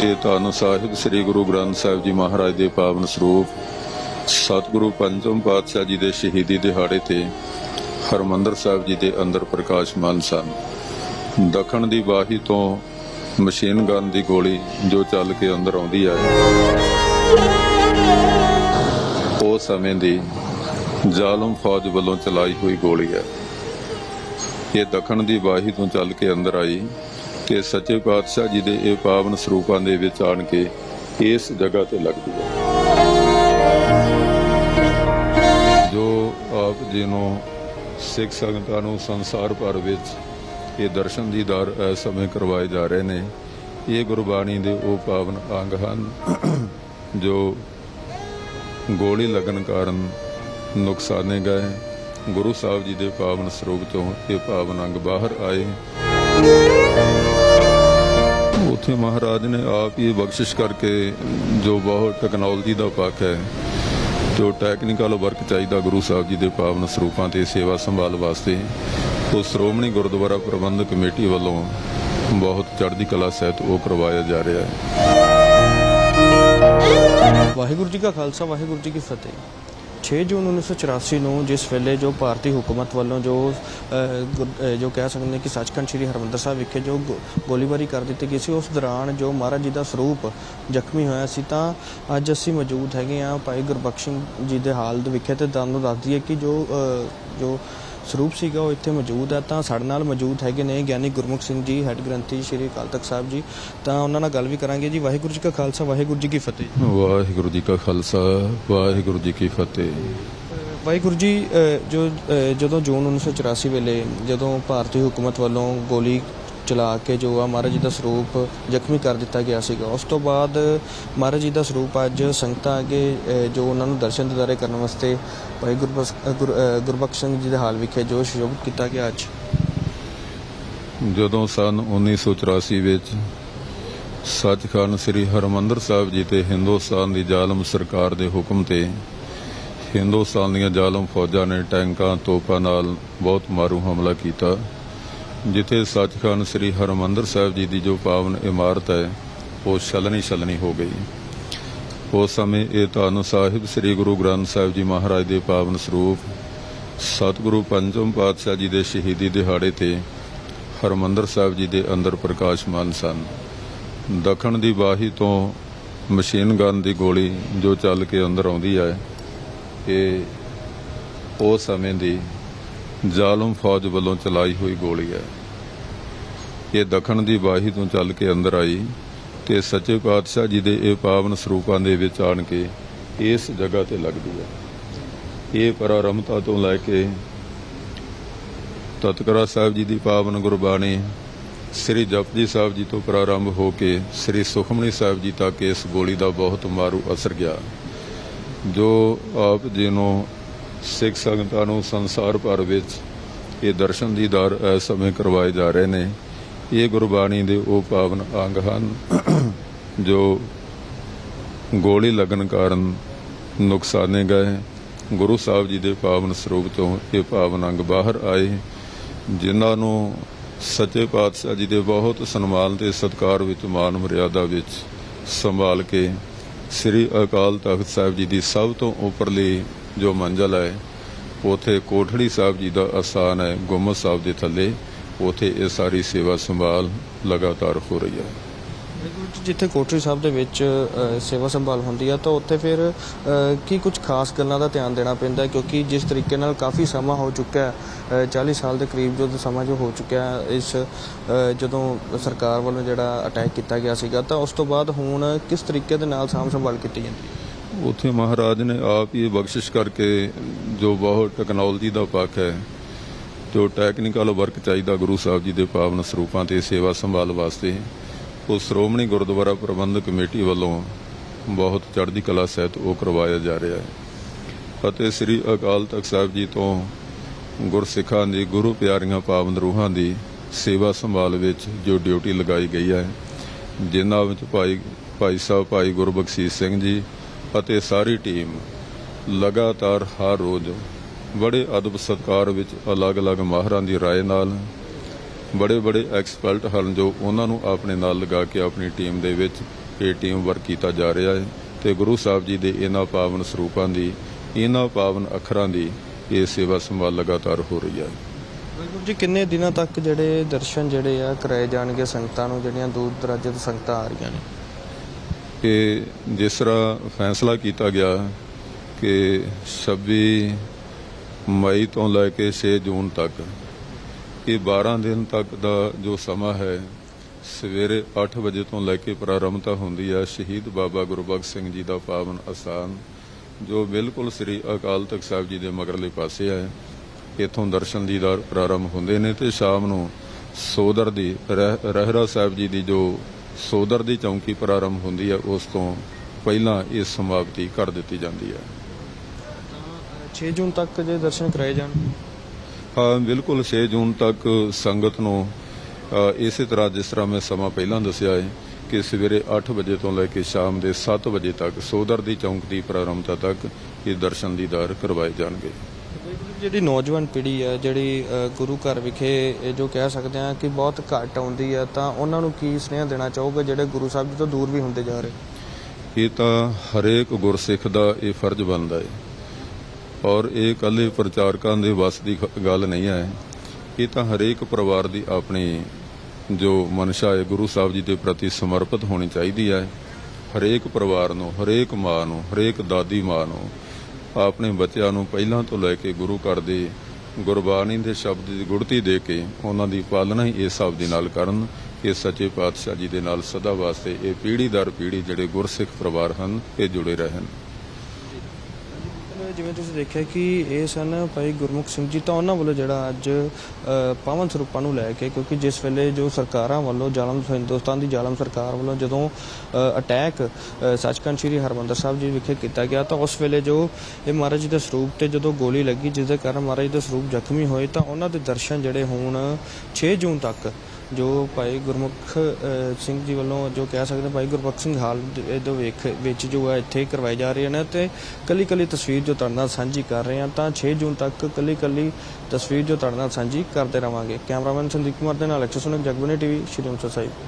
ਇਹ ਤੁਹਾਨੂੰ ਸਾਹਿਬ ਸ੍ਰੀ ਗੁਰੂ ਗ੍ਰੰਥ ਸਾਹਿਬ ਜੀ ਮਹਾਰਾਜ ਦੇ ਪਾਵਨ ਸਰੂਪ ਸਤਿਗੁਰੂ ਪੰਚਮ ਪਾਤਸ਼ਾਹ ਜੀ ਦੇ ਸ਼ਹੀਦੀ ਦਿਹਾੜੇ ਤੇ ਹਰਮੰਦਰ ਸਾਹਿਬ ਜੀ ਦੇ ਅੰਦਰ ਪ੍ਰਕਾਸ਼ਮਾਨ ਸਨ। ਦੱਖਣ ਦੀ ਬਾਹੀ ਤੋਂ ਮਸ਼ੀਨ ਗਨ ਦੀ ਗੋਲੀ ਜੋ ਚੱਲ ਕੇ ਅੰਦਰ ਆਉਂਦੀ ਹੈ ਉਹ ਸਮੇਂ ਦੀ ਜ਼ਾਲਮ ਫੌਜ ਵੱਲੋਂ ਚਲਾਈ ਹੋਈ ਗੋਲੀ ਹੈ। ਇਹ ਦੱਖਣ ਦੀ ਬਾਹੀ ਤੋਂ ਚੱਲ ਕੇ ਅੰਦਰ ਆਈ। ਕਿ ਸੱਚੇ ਪਾਤਸ਼ਾਹ ਜੀ ਦੇ ਇਹ ਪਾਵਨ ਸਰੂਪਾਂ ਦੇ ਵਿੱਚ ਆਣ ਕੇ ਇਸ ਜਗ੍ਹਾ ਤੇ ਲੱਗਦੀ ਹੈ ਜੋ ਆਪ ਜੀ ਨੂੰ ਸਿੱਖ ਸੰਗਤਾਂ ਨੂੰ ਸੰਸਾਰ ਭਰ ਵਿੱਚ ਇਹ ਦਰਸ਼ਨ ਦੀਦਾਰ ਇਸ ਸਮੇਂ ਕਰਵਾਏ ਜਾ ਰਹੇ ਨੇ, ਇਹ ਗੁਰਬਾਣੀ ਦੇ ਉਹ ਪਾਵਨ ਅੰਗ ਹਨ ਜੋ ਗੋਲੀ ਲੱਗਣ ਕਾਰਨ ਨੁਕਸਾਨੇ ਗਏ। ਗੁਰੂ ਸਾਹਿਬ ਜੀ ਦੇ ਪਾਵਨ ਸਰੂਪ ਤੋਂ ਇਹ ਪਾਵਨ ਅੰਗ ਬਾਹਰ ਆਏ। ਉਥੇ ਮਹਾਰਾਜ ਨੇ ਆਪ ਹੀ ਬਖਸ਼ਿਸ਼ ਕਰਕੇ ਜੋ ਬਹੁਤ ਟੈਕਨੋਲੋਜੀ ਦਾ ਪੱਖ ਹੈ, ਜੋ ਟੈਕਨੀਕਲ ਵਰਕ ਚਾਹੀਦਾ ਗੁਰੂ ਸਾਹਿਬ ਜੀ ਦੇ ਪਾਵਨ ਸਰੂਪਾਂ ਤੇ ਸੇਵਾ ਸੰਭਾਲ ਵਾਸਤੇ, ਉਹ ਸ਼੍ਰੋਮਣੀ ਗੁਰਦੁਆਰਾ ਪ੍ਰਬੰਧਕ ਕਮੇਟੀ ਵੱਲੋਂ ਬਹੁਤ ਚੜ੍ਹਦੀ ਕਲਾ ਸਹਿਤ ਉਹ ਕਰਵਾਇਆ ਜਾ ਰਿਹਾ ਹੈ। ਵਾਹਿਗੁਰੂ ਜੀ ਕਾ ਖਾਲਸਾ, ਵਾਹਿਗੁਰੂ ਜੀ ਕੀ ਫਤਿਹ। 6 ਜੂਨ 1984 ਨੂੰ ਜਿਸ ਵੇਲੇ ਜੋ ਭਾਰਤੀ ਹੁਕੂਮਤ ਵੱਲੋਂ ਜੋ ਗੁਰ- ਜੋ ਕਹਿ ਸਕਦੇ ਨੇ ਕਿ ਸੱਚਖੰਡ ਸ੍ਰੀ ਹਰਮੰਦਰ ਸਾਹਿਬ ਵਿਖੇ ਜੋ ਗੋ- ਗੋਲੀਬਾਰੀ ਕਰ ਦਿੱਤੀ ਗਈ ਸੀ, ਉਸ ਦੌਰਾਨ ਜੋ ਮਹਾਰਾਜ ਜੀ ਦਾ ਸਰੂਪ ਜ਼ਖਮੀ ਹੋਇਆ ਸੀ, ਤਾਂ ਅੱਜ ਅਸੀਂ ਮੌਜੂਦ ਹੈਗੇ ਆ ਭਾਈ ਗੁਰਬਖਸ਼ ਸਿੰਘ ਜੀ ਦੇ ਹਾਲ ਦੇ ਵਿਖੇ ਤੇ ਤੁਹਾਨੂੰ ਦੱਸ ਦਈਏ ਕਿ ਜੋ ਜੋ ਸਰੂਪ ਸੀਗਾ ਉਹ ਇੱਥੇ ਮੌਜੂਦ ਹੈ ਤਾਂ ਸਾਡੇ ਨਾਲ ਮੌਜੂਦ ਹੈਗੇ ਨੇ ਗਿਆਨੀ ਗੁਰਮੁਖ ਸਿੰਘ ਜੀ ਹੈੱਡ ਗ੍ਰੰਥੀ ਸ੍ਰੀ ਅਕਾਲ ਤਖਤ ਸਾਹਿਬ ਜੀ। ਤਾਂ ਉਹਨਾਂ ਨਾਲ ਗੱਲ ਵੀ ਕਰਾਂਗੇ ਜੀ। ਵਾਹਿਗੁਰੂ ਜੀ ਕਾ ਖਾਲਸਾ ਵਾਹਿਗੁਰੂ ਜੀ ਕੀ ਫਤਿਹ ਵਾਹਿਗੁਰੂ ਜੀ ਕਾ ਖਾਲਸਾ ਵਾਹਿਗੁਰੂ ਜੀ ਕੀ ਫਤਿਹ। ਵਾਹਿਗੁਰੂ ਜੀ ਜੋ ਜਦੋਂ ਜੂਨ 1984 ਵੇਲੇ ਜਦੋਂ ਭਾਰਤੀ ਹੁਕੂਮਤ ਵੱਲੋਂ ਗੋਲੀ ਚਲਾ ਕੇ ਜੋ ਆ ਮਹਾਰਾਜ ਜੀ ਦਾ ਸਰੂਪ ਜ਼ਖਮੀ ਕਰ ਦਿੱਤਾ ਗਿਆ ਸੀਗਾ। ਉਸ ਤੋਂ ਬਾਅਦ ਮਹਾਰਾਜ ਜੀ ਦਾ ਸਰੂਪ ਅੱਜ ਸੰਗਤਾਂ ਅੱਗੇ ਜੋ ਉਹਨਾਂ ਨੂੰ ਦਰਸ਼ਨ ਦਿਦਾਰੇ ਕਰਨ ਵਾਸਤੇ ਭਾਈ ਗੁਰਬਖਸ਼ ਸਿੰਘ ਜੀ ਦੇ ਹਾਲ ਵਿਖੇ ਜੋ ਸ਼ੁਭ ਕੀਤਾ ਗਿਆ ਅੱਜ। ਜਦੋਂ ਸਨ 1984 ਵਿੱਚ ਸੱਚਖੰਡ ਸ੍ਰੀ ਹਰਮੰਦਰ ਸਾਹਿਬ ਜੀ ਤੇ ਹਿੰਦੁਸਤਾਨ ਦੀ ਜ਼ਾਲਮ ਸਰਕਾਰ ਦੇ ਹੁਕਮ ਤੇ ਹਿੰਦੁਸਤਾਨ ਦੀਆਂ ਜ਼ਾਲਮ ਫੌਜਾਂ ਨੇ ਟੈਂਕਾਂ, ਤੋਪਾਂ ਨਾਲ ਬਹੁਤ ਮਾਰੂ ਹਮਲਾ ਕੀਤਾ। ਜਿੱਥੇ ਸੱਚਖੰਡ ਸ੍ਰੀ ਹਰਮੰਦਰ ਸਾਹਿਬ ਜੀ ਦੀ ਜੋ ਪਾਵਨ ਇਮਾਰਤ ਹੈ, ਉਹ ਛਲਣੀ ਛਲਣੀ ਹੋ ਗਈ। ਉਸ ਸਮੇਂ ਇਹ ਤੁਹਾਨੂੰ ਸਾਹਿਬ ਸ੍ਰੀ ਗੁਰੂ ਗ੍ਰੰਥ ਸਾਹਿਬ ਜੀ ਮਹਾਰਾਜ ਦੇ ਪਾਵਨ ਸਰੂਪ ਸਤਿਗੁਰੂ ਪੰਚਮ ਪਾਤਸ਼ਾਹ ਜੀ ਦੇ ਸ਼ਹੀਦੀ ਦਿਹਾੜੇ ਤੇ ਹਰਮੰਦਰ ਸਾਹਿਬ ਜੀ ਦੇ ਅੰਦਰ ਪ੍ਰਕਾਸ਼ਮਾਨ ਸਨ। ਦੱਖਣ ਦੀ ਬਾਹੀ ਤੋਂ ਮਸ਼ੀਨ ਗਨ ਦੀ ਗੋਲੀ ਜੋ ਚੱਲ ਕੇ ਅੰਦਰ ਆਉਂਦੀ ਹੈ, ਇਹ ਉਸ ਸਮੇਂ ਦੀ ਜ਼ਾਲਮ ਫੌਜ ਵੱਲੋਂ ਚਲਾਈ ਹੋਈ ਗੋਲੀ ਹੈ। ਇਹ ਦੱਖਣ ਦੀ ਬਾਹੀ ਤੋਂ ਚੱਲ ਕੇ ਅੰਦਰ ਆਈ ਤੇ ਸੱਚੇ ਪਾਤਸ਼ਾਹ ਜੀ ਦੇ ਇਹ ਪਾਵਨ ਸਰੂਪਾਂ ਦੇ ਵਿੱਚ ਆਣ ਕੇ ਇਸ ਜਗ੍ਹਾ ਤੇ ਲੱਗਦੀ ਹੈ। ਇਹ ਪ੍ਰਾਰੰਭਤਾ ਤੋਂ ਲੈ ਕੇ ਤਤਕਰਾ ਸਾਹਿਬ ਜੀ ਦੀ ਪਾਵਨ ਗੁਰਬਾਣੀ, ਸ੍ਰੀ ਜਪਜੀ ਸਾਹਿਬ ਜੀ ਤੋਂ ਪ੍ਰਾਰੰਭ ਹੋ ਕੇ ਸ੍ਰੀ ਸੁਖਮਨੀ ਸਾਹਿਬ ਜੀ ਤੱਕ ਇਸ ਗੋਲੀ ਦਾ ਬਹੁਤ ਮਾਰੂ ਅਸਰ ਗਿਆ। ਜੋ ਆਪ ਜੀ ਨੂੰ ਸਿੱਖ ਸੰਗਤਾਂ ਨੂੰ ਸੰਸਾਰ ਭਰ ਵਿੱਚ ਇਹ ਦਰਸ਼ਨ ਦੀਦਾਰ ਇਸ ਸਮੇਂ ਕਰਵਾਏ ਜਾ ਰਹੇ ਨੇ। ਇਹ ਗੁਰਬਾਣੀ ਦੇ ਉਹ ਪਾਵਨ ਅੰਗ ਹਨ, ਜੋ ਗੋਲੀ ਲੱਗਣ ਕਾਰਨ ਨੁਕਸਾਨੇ ਗਏ। ਗੁਰੂ ਸਾਹਿਬ ਜੀ ਦੇ ਪਾਵਨ ਸਰੂਪ ਤੋਂ ਇਹ ਪਾਵਨ ਅੰਗ ਬਾਹਰ ਆਏ, ਜਿਨ੍ਹਾਂ ਨੂੰ ਸੱਚੇ ਪਾਤਸ਼ਾਹ ਜੀ ਦੇ ਬਹੁਤ ਸਨਮਾਨ ਤੇ ਸਤਿਕਾਰ ਵਿੱਚ ਮਾਨ ਮਰਿਆਦਾ ਵਿੱਚ ਸੰਭਾਲ ਕੇ ਸ੍ਰੀ ਅਕਾਲ ਤਖਤ ਸਾਹਿਬ ਜੀ ਦੀ ਸਭ ਤੋਂ ਉੱਪਰਲੀ ਜੋ ਮੰਜ਼ਲ ਹੈ, ਉਥੇ ਕੋਠੜੀ ਸਾਹਿਬ ਜੀ ਦਾ ਅਸਥਾਨ ਹੈ, ਗੁੰਮਦ ਸਾਹਿਬ ਦੇ ਥੱਲੇ, ਉਥੇ ਇਹ ਸਾਰੀ ਸੇਵਾ ਸੰਭਾਲ ਲਗਾਤਾਰ ਹੋ ਰਹੀ ਹੈ। ਜਿੱਥੇ ਕੋਟਰੀ ਸਾਹਿਬ ਦੇ ਵਿੱਚ ਸੇਵਾ ਸੰਭਾਲ ਹੁੰਦੀ ਆ, ਤਾਂ ਉੱਥੇ ਫਿਰ ਕੀ ਕੁਝ ਖਾਸ ਗੱਲਾਂ ਦਾ ਧਿਆਨ ਦੇਣਾ ਪੈਂਦਾ ਕਿਉਂਕਿ ਜਿਸ ਤਰੀਕੇ ਨਾਲ ਕਾਫੀ ਸਮਾਂ ਹੋ ਚੁੱਕਾ ਹੈ 40 ਸਾਲ ਦੇ ਕਰੀਬ ਜੋ ਸਮਾਂ ਜੋ ਹੋ ਚੁੱਕਿਆ ਇਸ ਜਦੋਂ ਸਰਕਾਰ ਵੱਲੋਂ ਜਿਹੜਾ ਅਟੈਕ ਕੀਤਾ ਗਿਆ ਸੀਗਾ, ਤਾਂ ਉਸ ਤੋਂ ਬਾਅਦ ਹੁਣ ਕਿਸ ਤਰੀਕੇ ਦੇ ਨਾਲ ਸਾਂਭ ਸੰਭਾਲ ਕੀਤੀ ਜਾਂਦੀ ਹੈ? ਉਥੇ ਮਹਾਰਾਜ ਨੇ ਆਪ ਹੀ ਬਖਸ਼ਿਸ਼ ਕਰਕੇ ਜੋ ਬਹੁਤ ਟੈਕਨੋਲੋਜੀ ਦਾ ਪੱਖ ਹੈ ਜੋ ਟੈਕਨੀਕਲ ਵਰਕ ਚਾਹੀਦਾ ਗੁਰੂ ਸਾਹਿਬ ਜੀ ਦੇ ਪਾਵਨ ਸਰੂਪਾਂ ਤੇ ਸੇਵਾ ਸੰਭਾਲ ਵਾਸਤੇ, ਉਹ ਸ਼੍ਰੋਮਣੀ ਗੁਰਦੁਆਰਾ ਪ੍ਰਬੰਧਕ ਕਮੇਟੀ ਵੱਲੋਂ ਬਹੁਤ ਚੜ੍ਹਦੀ ਕਲਾ ਸਹਿਤ ਉਹ ਕਰਵਾਇਆ ਜਾ ਰਿਹਾ ਹੈ। ਅਤੇ ਸ੍ਰੀ ਅਕਾਲ ਤਖਤ ਸਾਹਿਬ ਜੀ ਤੋਂ ਗੁਰਸਿੱਖਾਂ ਦੀ, ਗੁਰੂ ਪਿਆਰੀਆਂ ਪਾਵਨ ਰੂਹਾਂ ਦੀ ਸੇਵਾ ਸੰਭਾਲ ਵਿੱਚ ਜੋ ਡਿਊਟੀ ਲਗਾਈ ਗਈ ਹੈ, ਜਿਨ੍ਹਾਂ ਵਿੱਚ ਭਾਈ ਭਾਈ ਸਾਹਿਬ, ਭਾਈ ਗੁਰਬਖਸ਼ੀਸ਼ ਸਿੰਘ ਜੀ ਅਤੇ ਸਾਰੀ ਟੀਮ ਲਗਾਤਾਰ ਹਰ ਰੋਜ਼ ਬੜੇ ਅਦਬ ਸਤਕਾਰ ਵਿੱਚ ਅਲੱਗ-ਅਲੱਗ ਮਾਹਰਾਂ ਦੀ رائے ਨਾਲ ਬੜੇ ਬੜੇ ਐਕਸਪਰਟ ਹਨ ਜੋ ਉਹਨਾਂ ਨੂੰ ਆਪਣੇ ਨਾਲ ਲਗਾ ਕੇ ਆਪਣੀ ਟੀਮ ਦੇ ਵਿੱਚ ਇਹ ਟੀਮ ਵਰਕ ਕੀਤਾ ਜਾ ਰਿਹਾ ਹੈ ਤੇ ਗੁਰੂ ਸਾਹਿਬ ਜੀ ਦੇ ਇਹਨਾਂ ਪਾਵਨ ਸਰੂਪਾਂ ਦੀ ਇਹਨਾਂ ਪਾਵਨ ਅੱਖਰਾਂ ਦੀ ਇਹ ਸੇਵਾ ਸੰਭਾਲ ਲਗਾਤਾਰ ਹੋ ਰਹੀ ਹੈ ਵਾਹਿਗੁਰੂ ਜੀ ਕਿੰਨੇ ਦਿਨਾਂ ਤੱਕ ਜਿਹੜੇ ਦਰਸ਼ਨ ਜਿਹੜੇ ਆ ਕਰਾਏ ਜਾਣਗੇ ਸੰਗਤਾਂ ਨੂੰ ਜਿਹੜੀਆਂ ਦੂਰ ਦਰਾਜੇ ਤੋਂ ਸੰਗਤਾਂ ਆ ਰਹੀਆਂ ਨੇ ਕਿ ਜਿਸ ਤਰ੍ਹਾਂ ਫੈਸਲਾ ਕੀਤਾ ਗਿਆ ਕਿ 26 ਮਈ ਤੋਂ ਲੈ ਕੇ 6 ਜੂਨ ਤੱਕ, ਇਹ 12 ਦਿਨ ਤੱਕ ਦਾ ਜੋ ਸਮਾਂ ਹੈ, ਸਵੇਰੇ 8 ਵਜੇ ਤੋਂ ਲੈ ਕੇ ਪ੍ਰਾਰੰਭਤਾ ਹੁੰਦੀ ਹੈ ਸ਼ਹੀਦ ਬਾਬਾ ਗੁਰਬਖਸ਼ ਸਿੰਘ ਜੀ ਦਾ ਪਾਵਨ ਅਸਥਾਨ, ਜੋ ਬਿਲਕੁਲ ਸ੍ਰੀ ਅਕਾਲ ਤਖਤ ਸਾਹਿਬ ਜੀ ਦੇ ਮਗਰਲੇ ਪਾਸੇ ਹੈ। ਇਥੋਂ ਦਰਸ਼ਨ ਦੀਦਾਰ ਪ੍ਰਾਰੰਭ ਹੁੰਦੇ ਨੇ ਤੇ ਸ਼ਾਮ ਨੂੰ ਸੋਦਰ ਦੀ ਰਹਿ- ਰਹਿਰਾ ਸਾਹਿਬ ਜੀ ਦੀ ਜੋ ਸੋਦਰ ਦੀ ਚੌਂਕੀ ਪ੍ਰਾਰੰਭ ਹੁੰਦੀ ਹੈ ਉਸ ਤੋਂ ਪਹਿਲਾਂ ਇਹ ਸਮਾਪਤੀ ਕਰ ਦਿੱਤੀ ਜਾਂਦੀ ਹੈ। 6 ਜੂਨ ਤੱਕ ਜੇ ਦਰਸ਼ਨ ਕਰਾਏ ਜਾਣ? ਹਾਂ ਬਿਲਕੁਲ 6 ਜੂਨ ਤੱਕ ਸੰਗਤ ਨੂੰ ਇਸੇ ਤਰ੍ਹਾਂ ਜਿਸ ਤਰ੍ਹਾਂ ਮੈਂ ਸਮਾਂ ਪਹਿਲਾਂ ਦੱਸਿਆ ਹੈ ਕਿ ਸਵੇਰੇ 8 ਵਜੇ ਤੋਂ ਲੈ ਕੇ ਸ਼ਾਮ ਦੇ 7 ਵਜੇ ਤੱਕ ਸੋਦਰ ਦੀ ਚੌਂਕ ਦੀ ਪ੍ਰਾਰੰਭਤਾ ਤੱਕ ਇਹ ਦਰਸ਼ਨ ਦੀਦਾਰ ਕਰਵਾਏ ਜਾਣਗੇ। ਜਿਹੜੀ ਨੌਜਵਾਨ ਪੀੜ੍ਹੀ ਹੈ ਜਿਹੜੀ ਗੁਰੂ ਘਰ ਵਿਖੇ ਇਹ ਜੋ ਕਹਿ ਸਕਦੇ ਆ ਕਿ ਬਹੁਤ ਘੱਟ ਆਉਂਦੀ ਹੈ ਤਾਂ ਉਹਨਾਂ ਨੂੰ ਕੀ ਸੁਨੇਹਾ ਦੇਣਾ ਚਾਹੋਗੇ ਜਿਹੜੇ ਗੁਰੂ ਸਾਹਿਬ ਜੀ ਤੋਂ ਦੂਰ ਵੀ ਹੁੰਦੇ ਜਾ ਰਹੇ? ਇਹ ਤਾਂ ਹਰੇਕ ਗੁਰਸਿੱਖ ਦਾ ਇਹ ਫਰਜ਼ ਬਣਦਾ ਹੈ ਔਰ ਇਹ ਕੱਲੇ ਪ੍ਰਚਾਰਕਾਂ ਦੇ ਵੱਸ ਦੀ ਗੱਲ ਨਹੀਂ ਹੈ ਇਹ ਤਾਂ ਹਰੇਕ ਪਰਿਵਾਰ ਦੀ ਆਪਣੀ ਜੋ ਮਨਸ਼ਾ ਹੈ ਗੁਰੂ ਸਾਹਿਬ ਜੀ ਦੇ ਪ੍ਰਤੀ ਸਮਰਪਿਤ ਹੋਣੀ ਚਾਹੀਦੀ ਹੈ ਹਰੇਕ ਪਰਿਵਾਰ ਨੂੰ, ਹਰੇਕ ਮਾਂ ਨੂੰ, ਹਰੇਕ ਦਾਦੀ ਮਾਂ ਨੂੰ ਆਪਣੇ ਬੱਚਿਆਂ ਨੂੰ ਪਹਿਲਾਂ ਤੋਂ ਲੈ ਕੇ ਗੁਰੂ ਘਰ ਦੇ ਗੁਰਬਾਣੀ ਦੇ ਸ਼ਬਦ ਦੀ ਗੁੜਤੀ ਦੇ ਕੇ ਉਹਨਾਂ ਦੀ ਪਾਲਣਾ ਹੀ ਇਸ ਹਿਸਾਬ ਦੇ ਨਾਲ ਕਰਨ ਕਿ ਸੱਚੇ ਪਾਤਸ਼ਾਹ ਜੀ ਦੇ ਨਾਲ ਸਦਾ ਵਾਸਤੇ ਇਹ ਪੀੜ੍ਹੀ ਦਰ ਪੀੜ੍ਹੀ ਜਿਹੜੇ ਗੁਰਸਿੱਖ ਪਰਿਵਾਰ ਹਨ ਇਹ ਜੁੜੇ ਰਹਿਣ। ਜਿਵੇਂ ਤੁਸੀਂ ਦੇਖਿਆ ਕਿ ਇਹ ਸਨ ਭਾਈ ਗੁਰਮੁਖ ਸਿੰਘ ਜੀ ਤਾਂ ਉਹਨਾਂ ਵੱਲੋਂ ਜਿਹੜਾ ਅੱਜ ਪਾਵਨ ਸਰੂਪਾਂ ਨੂੰ ਲੈ ਕੇ ਕਿਉਂਕਿ ਜਿਸ ਵੇਲੇ ਜੋ ਸਰਕਾਰਾਂ ਵੱਲੋਂ ਜ਼ਾਲਮ ਹਿੰਦੁਸਤਾਨ ਦੀ ਜ਼ਾਲਮ ਸਰਕਾਰ ਵੱਲੋਂ ਜਦੋਂ ਅ, ਅਟੈਕ ਸੱਚਖੰਡ ਸ੍ਰੀ ਹਰਮੰਦਰ ਸਾਹਿਬ ਜੀ ਵਿਖੇ ਕੀਤਾ ਗਿਆ ਤਾਂ ਉਸ ਵੇਲੇ ਜੋ ਇਹ ਮਹਾਰਾਜ ਜੀ ਦੇ ਸਰੂਪ ਤੇ ਜਦੋਂ ਗੋਲੀ ਲੱਗੀ ਜਿਸ ਦੇ ਕਾਰਨ ਮਹਾਰਾਜ ਜੀ ਦੇ ਸਰੂਪ ਜ਼ਖਮੀ ਹੋਏ ਤਾਂ ਉਹਨਾਂ ਦੇ ਦਰਸ਼ਨ ਜਿਹੜੇ ਹੋਣ 6 ਜੂਨ ਤੱਕ ਜੋ ਭਾਈ ਗੁਰਮੁਖ ਸਿੰਘ ਜੀ ਵੱਲੋਂ ਜੋ ਕਹਿ ਸਕਦੇ ਭਾਈ ਗੁਰਮੁਖ ਸਿੰਘ ਹਾਲ ਦੇ ਵੇਖ ਵਿੱਚ ਜੋ ਹੈ ਇੱਥੇ ਕਰਵਾਏ ਜਾ ਰਹੇ ਨੇ ਤੇ ਕੱਲੀ ਕੱਲੀ ਤਸਵੀਰ ਜੋ ਤੁਹਾਡੇ ਨਾਲ ਸਾਂਝੀ ਕਰ ਰਹੇ ਹਾਂ, ਤਾਂ 6 ਜੂਨ ਤੱਕ ਕੱਲੀ ਕੱਲੀ ਤਸਵੀਰ ਜੋ ਤੁਹਾਡੇ ਨਾਲ ਸਾਂਝੀ ਕਰਦੇ ਰਵਾਂਗੇ। ਕੈਮਰਾਮੈਨ ਸੰਦੀਪ ਕੁਮਾਰ ਦੇ ਨਾਲ ਐਕਸੈਸ ਸੁਨਕ, ਜਗਬਨੀ ਟੀਵੀ, ਸ਼੍ਰੀ ਅੰਮ੍ਰਿਤਸਰ ਸਾਹਿਬ।